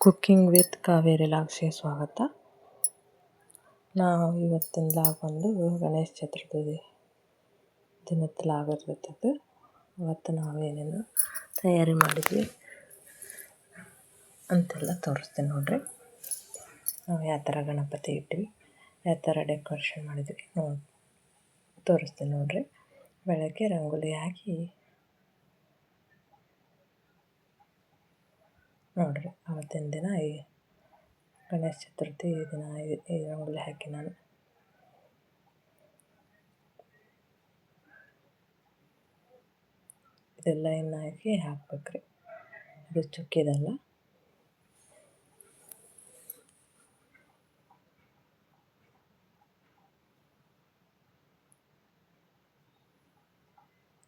Cooking with Kaveri ಲಾಗ್ಸ್ಗೆ ಸ್ವಾಗತ. ನಾವು ಇವತ್ತಿನ ಲಾಗ್ ಬಂದು ಗಣೇಶ ಚತುರ್ಥಿ ದಿನದ ಲಾಗ್ ಇರ್ತೈತೆ ಅವತ್ತು ನಾವೇನೇನು ತಯಾರಿ ಮಾಡಿದ್ವಿ ಅಂತೆಲ್ಲ ತೋರಿಸ್ತೀನಿ ನೋಡ್ರಿ. ನಾವು ಯಾವ ಥರ ಗಣಪತಿ ಇಟ್ವಿ ಯಾವ ಥರ ಡೆಕೋರೇಷನ್ ಮಾಡಿದ್ವಿ ನೋಡಿ ತೋರಿಸ್ತೀನಿ ನೋಡ್ರಿ. ಬೆಳಗ್ಗೆ ರಂಗೋಲಿ ಹಾಕಿ ನೋಡಿರಿ, ಅವತ್ತಿನ ದಿನ ಈ ಗಣೇಶ ಚತುರ್ಥಿ ದಿನ ಈ ರಂಗೋಲಿ ಹಾಕಿ ನಾನು. ಇದೆಲ್ಲ ಇನ್ನು ಹಾಕಿ ಹಾಕ್ಬೇಕ್ರಿ. ಇದು ಚುಕ್ಕಿದಲ್ಲ.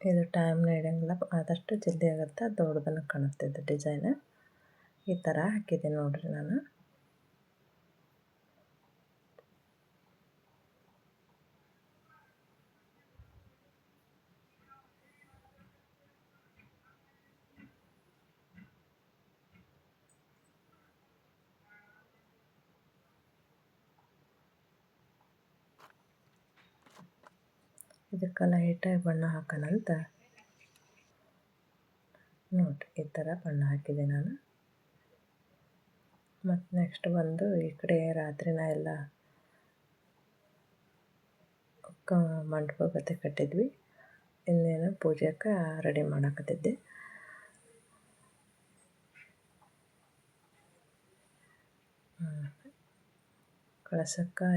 ಇದು ಟೈಮ್ ನಡೆಯಂಗಿಲ್ಲ ಆದಷ್ಟು ಜಲ್ದಿ ಆಗುತ್ತೆ, ದೊಡ್ಡದನ್ನು ಕಾಣುತ್ತೆ ಇದು ಡಿಸೈನ್ ಈ ಥರ ಹಾಕಿದ್ದೀನಿ ನೋಡಿರಿ ನಾನು. ಇದಕ್ಕೆ ಲೈಟಾಗಿ ಬಣ್ಣ ಹಾಕೋಣಂತ ನೋಡಿರಿ ಈ ಥರ ಬಣ್ಣ ಹಾಕಿದೆ ನಾನು. ಮತ್ತು ನೆಕ್ಸ್ಟ್ ಬಂದು ಈ ಕಡೆ ರಾತ್ರಿನ ಎಲ್ಲ ಮಂಟಪ ಗತೆ ಕಟ್ಟಿದ್ವಿ. ಇನ್ನೇನು ಪೂಜೆಗೆ ರೆಡಿ ಮಾಡಾಕತ್ತಿದ್ದೆ. ಕಳಸಕ್ಕೆ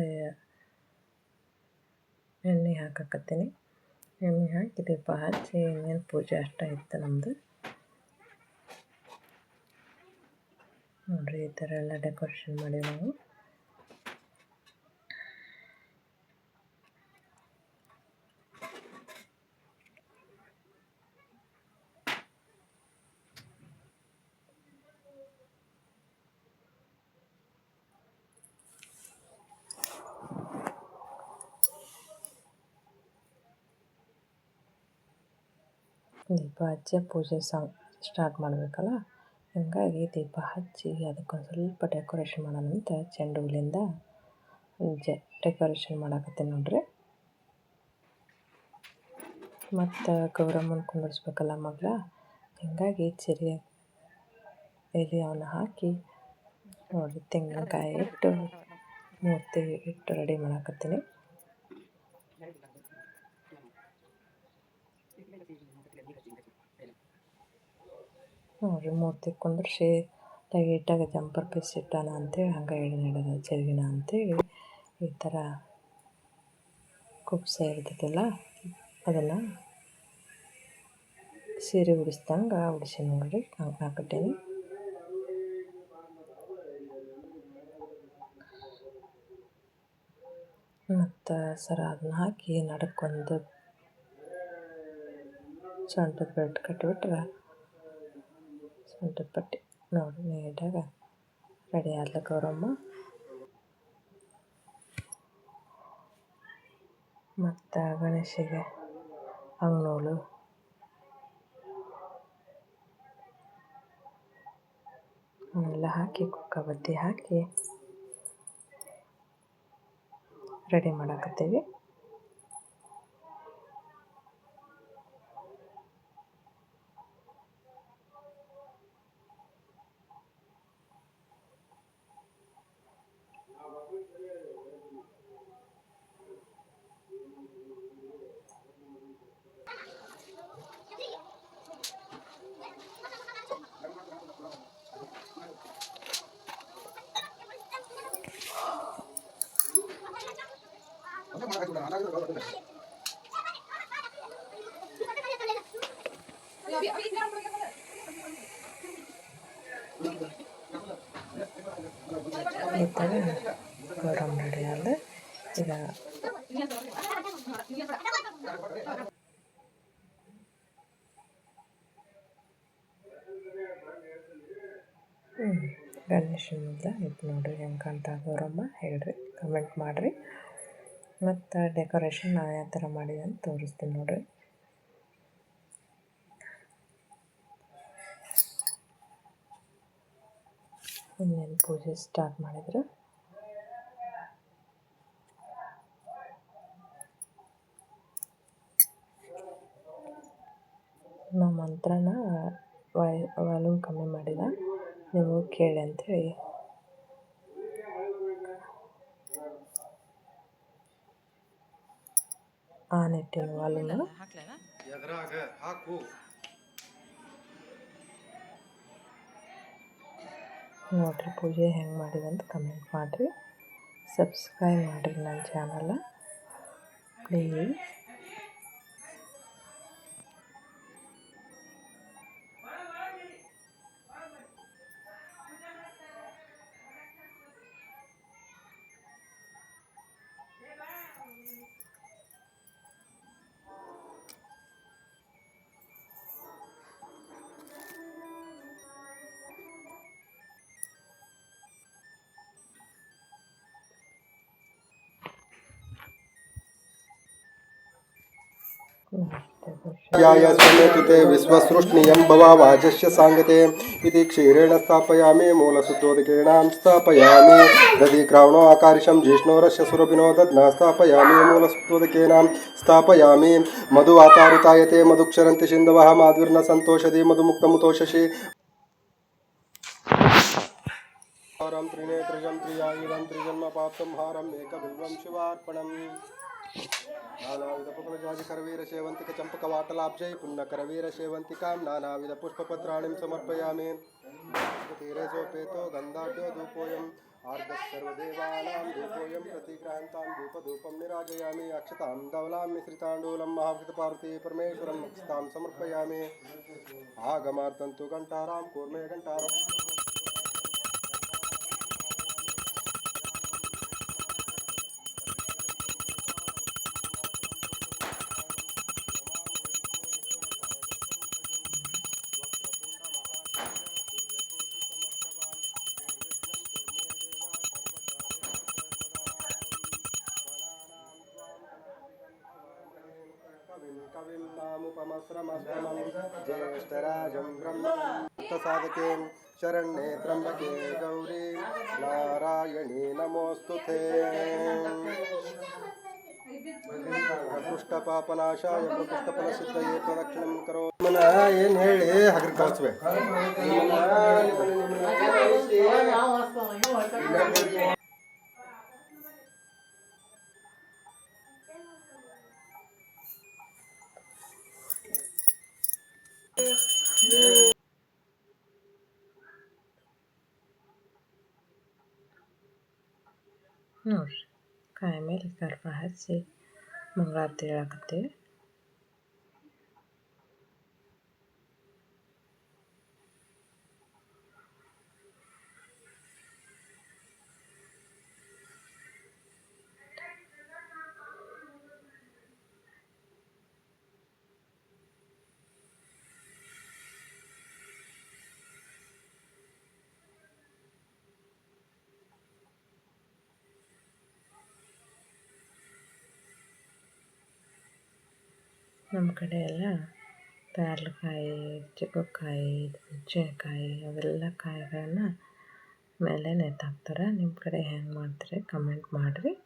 ಎಣ್ಣೆ ಹಾಕಕತ್ತೀನಿ. ಎಣ್ಣೆ ಹಾಕಿ ದೀಪ ಹಚ್ಚಿ ಇನ್ನೇನು ಪೂಜೆ ಅಷ್ಟ ಇತ್ತು ನಮ್ಮದು ನೋಡಿರಿ ಈ ಥರ ಎಲ್ಲ ಡೆಕೋರೇಷನ್ ಮಾಡಿ ನಾವು. ದೀಪ ಹಚ್ಚಿ ಪೂಜೆ ಸಾಂಗ್ ಸ್ಟಾರ್ಟ್ ಮಾಡಬೇಕಲ್ಲ? ಹೀಗಾಗಿ ದೀಪ ಹಚ್ಚಿ ಅದಕ್ಕೊಂದು ಸ್ವಲ್ಪ ಡೆಕೋರೇಷನ್ ಮಾಡೋಣ ಅಂತ ಚೆಂಡು ಹೂವಿಂದ ಜ ಡೆಕೋರೇಷನ್ ಮಾಡಾಕತ್ತೀನಿ ನೋಡ್ರಿ. ಮತ್ತು ಗೌರಮ್ಮನ ಕುಂದರ್ಸ್ಬೇಕಲ್ಲ ಮಗಳ ಹೀಗಾಗಿ ಚಿರಿ ಎಲೆ ಅವನ್ನ ಹಾಕಿ ನೋಡಿ, ತೆಂಗಿನಕಾಯಿ ಇಟ್ಟು ಮೂರ್ತಿ ಇಟ್ಟು ರೆಡಿ ಮಾಡಾಕತ್ತೀನಿ. ನೋಡಿರಿ ಮೂರ್ತಿ ಶೇ ಲೈಟಾಗಿ ಜಂಪರ್ ಪೀಸ್ ಇಟ್ಟಾನ ಅಂತೇಳಿ, ಹಂಗೆ ಎಡೆ ನಡೆದ ಜರ್ಗಿನ ಅಂತೇಳಿ. ಈ ಥರ ಕುಪ್ಸ ಇರ್ತೈತಲ್ಲ, ಅದನ್ನು ಸೀರೆ ಉಡಿಸ್ದಂಗೆ ಉಡಿಸಿ ನೋಡಿರಿ ಹಂಗೆ ಹಾಕಟ್ಟೇನಿ ಮತ್ತು ಸರ ಅದನ್ನ ಹಾಕಿ ನಡಕ್ಕೊಂದು ಸೊಂಟದ ಬೆಲ್ಟ್ ಕಟ್ಟಿಬಿಟ್ರೆ ಸೊಂಟದ ನೋಡಿ, ನೀಟಾಗಿ ರೆಡಿ ಆಗ್ಲಿಕ್ಕೆ ಅವರಮ್ಮ ಮತ್ತು ಗಣೇಶಿಗೆ ಅಂಗ್ನೂಲು ಎಲ್ಲ ಹಾಕಿ, ಕುಕ್ಕ ಬದ್ದಿ ಹಾಕಿ ರೆಡಿ ಮಾಡಾಕತ್ತೀವಿ. ರೆಡಿ ಆದ ಈಗ ಗಣೇಶನಿಂದ ಇದು ನೋಡಿರಿ ಹೆಂಗೆ ಕಾಣ್ತಾ ಗೌರಮ್ಮ ಹೇಳ್ರಿ ಕಮೆಂಟ್ ಮಾಡಿರಿ. ಮತ್ತು ಡೆಕೋರೇಷನ್ ನಾವು ಯಾವ ಥರ ಮಾಡಿದೆ ಅಂತ ತೋರಿಸ್ತೀನಿ ನೋಡಿರಿ. ಇನ್ನೇನು ಪೂಜೆ ಸ್ಟಾರ್ಟ್ ಮಾಡಿದ್ರು. ನಮ್ಮ ಮಂತ್ರನ ವಾಯ್, ವಾಲ್ಯೂಮ್ ಕಮ್ಮಿ ಮಾಡಿಲ್ಲ ನೀವು ಕೇಳಿ ಅಂಥೇಳಿ ಆನ್ ಇಟ್ಟಿನ ವಾಲ್ಯೂಮ್ನ ನೋಡಿರಿ ಪೂಜೆ ಹೆಂಗೆ ಮಾಡಿದೆ ಅಂತ ಕಮೆಂಟ್ ಮಾಡಿರಿ. ಸಬ್ಸ್ಕ್ರೈಬ್ ಮಾಡಿರಿ ನನ್ನ ಚಾನಲ್ ಪ್ಲೀಸ್ याय स्वमेतु ते विश्वसृष्णीयं भवावाजस्य साङ्गते इति क्षीरेण स्थापयामि मूलशुद्धोदकेणां स्थापयामि दधि क्रावणो आकारिशं जिष्णोरस्य सुरभिनो दध्ना स्थापयामि मूलशुद्धोदकेनां स्थापयामि मधु वातारुतायते मधुक्षरन्ति सिन्धवः माध्विर्न सन्तोषति मधुमुक्तमुतोषसि त्रिनेत्रजं हारम् एकबिल्वं शिवार्पणम् నానావిధ పుకులజాజి కరవీర సేవంతిక చంపక వాటలాబ్జై పుణ్య కరవీర సేవంతికాం నానావిధ పుష్పపత్రాణిం సమర్పయామి. తీరే సోపేతో గంధాఢ్యో ధూపోయం ఆర్ధసర్వదేవానాం ధూపోయం ప్రతిగ్రహంతాం ధూపధూపం నిరాజయామి. అక్షతాం ధవలాం మిశ్రితాండూలం మహాభృత పార్వతీ పరమేశ్వరం అక్షతాం సమర్పయామి. కూర్మే ज्येष्ठराजं ब्रह्मसाधके शरण्ये त्र्यम्बके गौरी नारायणी नमोऽस्तु ते ಪ್ರಕೃಷ್ಟಪಾಪನಾಶಾಯ ಪ್ರಕೃಷ್ಟಫಲಸಿದ್ಧಯೇ ಪ್ರದಕ್ಷಿಣಂ ಕರೋ ಮನ ಏನು ಹೇಳಿ ಹಗ್ರ ಕಳಿಸ್ಬೇಕು ನೋಡಿರಿ ಕಾಯಿ ಮೇಲೆ ಕರ್ಪೂರ ಹಚ್ಚಿ ಮಂಗಳಾರತಿ ಹೇಳಕತ್ತೀವಿ ನಮ್ಮ ಕಡೆ ಎಲ್ಲ ಪೇರ್ಲಕಾಯಿ ಚಿಕ್ಕಕಾಯಿ ಹುಣಸೆಕಾಯಿ ಅವೆಲ್ಲ ಕಾಯಿಗಳನ್ನ ಮೇಲೆ ನೇತಾಕ್ತಾರೆ. ನಿಮ್ಮ ಕಡೆ ಹೆಂಗೆ ಮಾಡ್ತೀರಿ? ಕಮೆಂಟ್ ಮಾಡಿರಿ.